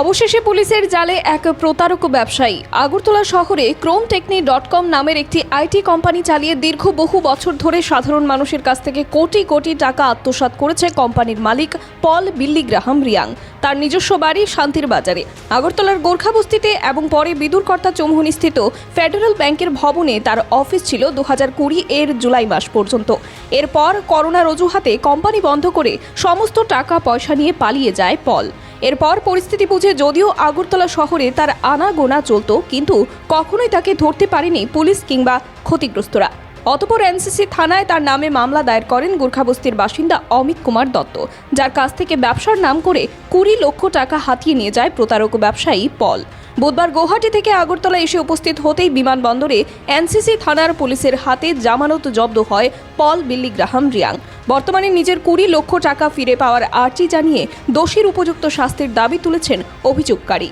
অবশেষে পুলিশের জালে এক প্রতারক ব্যবসায়ী। আগরতলা শহরে ক্রোম টেকনি ডট কম নামের একটি আইটি কোম্পানি চালিয়ে দীর্ঘ বহু বছর ধরে সাধারণ মানুষের কাছ থেকে কোটি কোটি টাকা আত্মসাৎ করেছে কোম্পানির মালিক পল বিল্লি গ্রাহাম রিয়াং। তার নিজস্ব বাড়ি শান্তির বাজারে। আগরতলার গোর্খাবস্তিতে এবং পরে বিদুরকর্তা চৌমুহনীস্থিত ফেডারেল ব্যাংকের ভবনে তার অফিস ছিল দু কুড়ি এর জুলাই মাস পর্যন্ত। এরপর করোনার অজুহাতে কোম্পানি বন্ধ করে সমস্ত টাকা পয়সা নিয়ে পালিয়ে যায় পল। এরপর পরিস্থিতি বুঝে যদিও আগরতলা শহরে তার আনাগোনা চলত, কিন্তু কখনোই তাকে ধরতে পারেনি পুলিশ কিংবা ক্ষতিগ্রস্তরা। অতপর এনসিসি থানায় তার নামে মামলা দায়ের করেন গোর্খাবস্তির বাসিন্দা অমিত কুমার দত্ত, যার কাছ থেকে ব্যবসার নাম করে কুড়ি লক্ষ টাকা হাতিয়ে নিয়ে যায় প্রতারক ব্যবসায়ী পল। বুধবার গৌহাটি থেকে আগরতলা এসে উপস্থিত হতেই বিমানবন্দরে এনসিসি থানার পুলিশের হাতে জামানত জব্দ হয় পল বিল্লি গ্রাহাম রিয়াং। বর্তমানে নিজের কুড়ি লক্ষ টাকা ফিরে পাওয়ার আর্জি জানিয়ে দোষীর উপযুক্ত শাস্তির দাবি তুলেছেন অভিযোগকারী।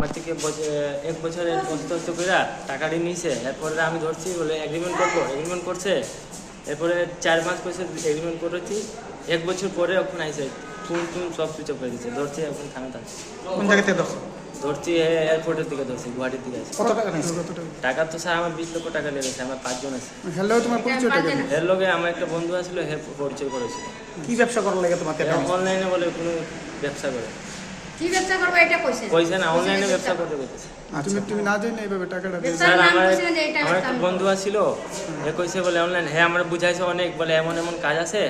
আমার থেকে এক বছরের অন্তত করে টাকাটি নিয়েছে এরপরে আমি ধরছি বলে এগ্রিমেন্ট করব। এগ্রিমেন্ট করছে এরপরে চার মাস বছর এগ্রিমেন্ট করেছি। এক বছর পরে এখন আইসে ফোন টুন সব সুইচ অফ করে দিচ্ছে ধরছি এখন থানাতে আছে কোন জায়গা থেকে ধরছো? ধরছি এয়ারপোর্টের দিকে ধরছি গুয়াহাটির দিকে আছে কত টাকা নিয়েছো? টাকা? তো স্যার আমার বিশ লক্ষ টাকা লেগেছে আমার পাঁচজন আছে। হ্যালো তোমার এর লগে আমার একটা বন্ধু আসছিল হে পরিচয় করেছিল কি ব্যবসা করার লাগে তোমাকে? অনলাইনে বলে কোনো ব্যবসা করে। কি ব্যবসা করব এটা কইছে না অনলাইনে ব্যবসা করতে বলতেছে তুমি তুমি না যাই এইভাবে টাকাটা স্যার আমার একটা আমি বন্ধু আছিল এ কইছে বলে অনলাইন হ্যাঁ আমার বুঝাইছে অনেক বলে এমন এমন কাজ আছে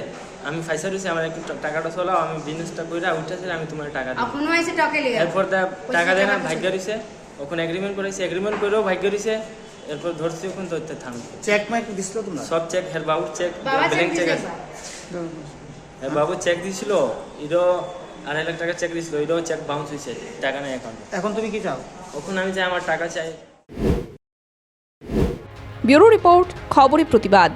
আমি ফাইসা রয়েছি আমার একটু টাকাটা চলাও আমি বিজনেসটা করে উঠেছে আমি তোমার টাকা দিই এখনও আইছে টকে লিগা। এরপর দা টাকা দেয় না ভাগ্য রয়েছে ওখানে এগ্রিমেন্ট করেছে এগ্রিমেন্ট করেও ভাগ্য রয়েছে এরপর ধরছি ওখানে ধরতে থামছে চেক মাইক দিছিল তোমরা? সব চেক হের বাবুর চেক বাবা চেক ব্যাংক চেক আছে। হের বাবু চেক দিছিল এরও আড়াই লাখ টাকা চেক দিয়েছিল ওইটাও চেক বাউন্স হয়েছে টাকা নেই অ্যাকাউন্টে এখন তুমি কি চাও? ওখানে আমি চাই আমার টাকা চাই। ব্যুরো রিপোর্ট খবরই প্রতিবাদ।